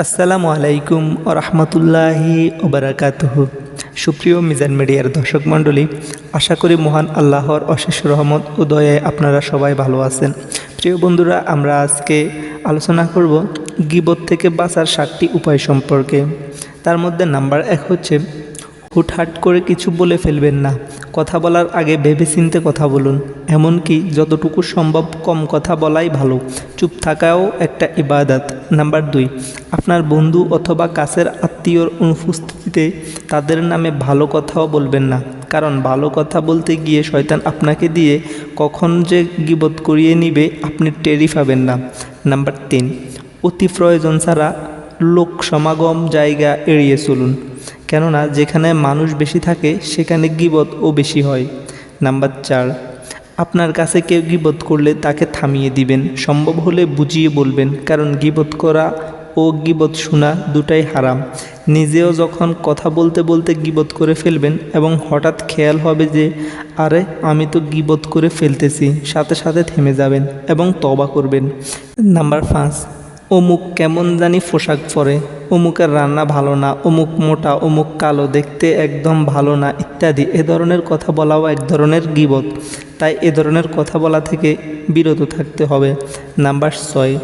আসসালামু আলাইকুম রহমতুল্লাহি ওবরাকাত সুপ্রিয় মিজান মিডিয়ার দর্শক মণ্ডলী, আশা করি মহান আল্লাহর অশেষ রহমত ও আপনারা সবাই ভালো আছেন। প্রিয় বন্ধুরা, আমরা আজকে আলোচনা করব গিবত থেকে বাঁচার সাতটি উপায় সম্পর্কে। তার মধ্যে নাম্বার এক হচ্ছে হুটহাট করে কিছু বলে ফেলবেন না। কথা বলার আগে ভেবেচিন্তে কথা বলুন। এমনকি যতটুকু সম্ভব কম কথা বলাই ভালো। চুপ থাকাও একটা ইবাদত। নাম্বার দুই, আপনার বন্ধু অথবা কাছের আত্মীয়র অনুপস্থিতিতে তাদের নামে ভালো কথাও বলবেন না। কারণ ভালো কথা বলতে গিয়ে শয়তান আপনাকে দিয়ে কখন যে গিবত করিয়ে নিবে আপনি টেরি পাবেন না। নাম্বার তিন, অতি প্রয়োজন ছাড়া লোক সমাগম জায়গা এড়িয়ে চলুন। কেননা যেখানে মানুষ বেশি থাকে, সেখানে গিবতও বেশি হয়। নাম্বার চার, আপনার কাছে কেউ গিবত করলে তাকে থামিয়ে দিবেন। সম্ভব হলে বুঝিয়ে বলবেন, কারণ গিবত করা ও গিবত শোনা দুটাই হারাম। নিজেও যখন কথা বলতে বলতে গিবত করে ফেলবেন এবং হঠাৎ খেয়াল হবে যে, আরে, আমি তো গিবত করে ফেলতেছি, সাথে সাথে থেমে যাবেন এবং তবা করবেন। নাম্বার পাঁচ, অমুক কেমন জানি পোশাক পরে। অমুকের রান্না ভালো না, অমুক মোটা, অমুক কালো, দেখতে একদম ভালো না ইত্যাদি, এ ধরনের কথা বলাও এক ধরনের গিবত। তাই এ ধরনের কথা বলা থেকে বিরত থাকতে হবে। নাম্বার ছয়,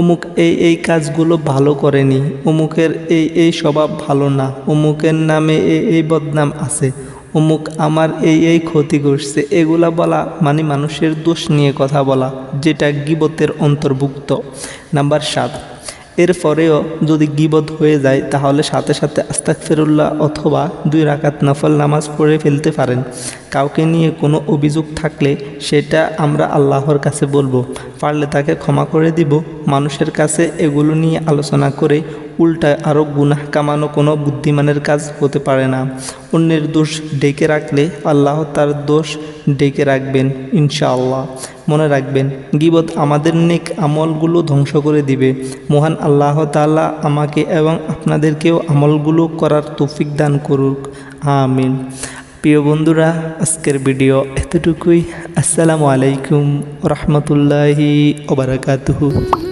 অমুক এই এই কাজগুলো ভালো করেনি, অমুকের এই এই স্বভাব ভালো না, অমুকের নামে এই এই বদনাম আছে, অমুক আমার এই এই ক্ষতি করছে, এগুলা বলা মানে মানুষের দোষ নিয়ে কথা বলা, যেটা গিবতের অন্তর্ভুক্ত। নাম্বার সাত এরপরেও যদি গিবত হয়ে যায়, তাহলে সাথে সাথে আস্তাক ফেরুল্লাহ অথবা দুই রাকাত নফল নামাজ পড়ে ফেলতে পারেন। কাউকে নিয়ে কোনো অভিযোগ থাকলে সেটা আমরা আল্লাহর কাছে বলব। পারলে তাকে ক্ষমা করে দিব। মানুষের কাছে এগুলো নিয়ে আলোচনা করে উল্টা আরও গুনাহ কামানো কোনো বুদ্ধিমানের কাজ হতে পারে না। অন্যের দোষ ডেকে রাখলে আল্লাহ তার দোষ ডেকে রাখবেন, ইনশাআল্লাহ। মনে রাখবেন, গিবত আমাদের নেক আমলগুলো ধ্বংস করে দিবে। মহান আল্লাহ তাআলা আমাকে এবং আপনাদেরকেও আমলগুলো করার তৌফিক দান করুক। আমিন। প্রিয় বন্ধুরা, আজকের ভিডিও এতটুকুই। আসসালামু আলাইকুম রহমতুল্লাহি ওবরাকাতুহু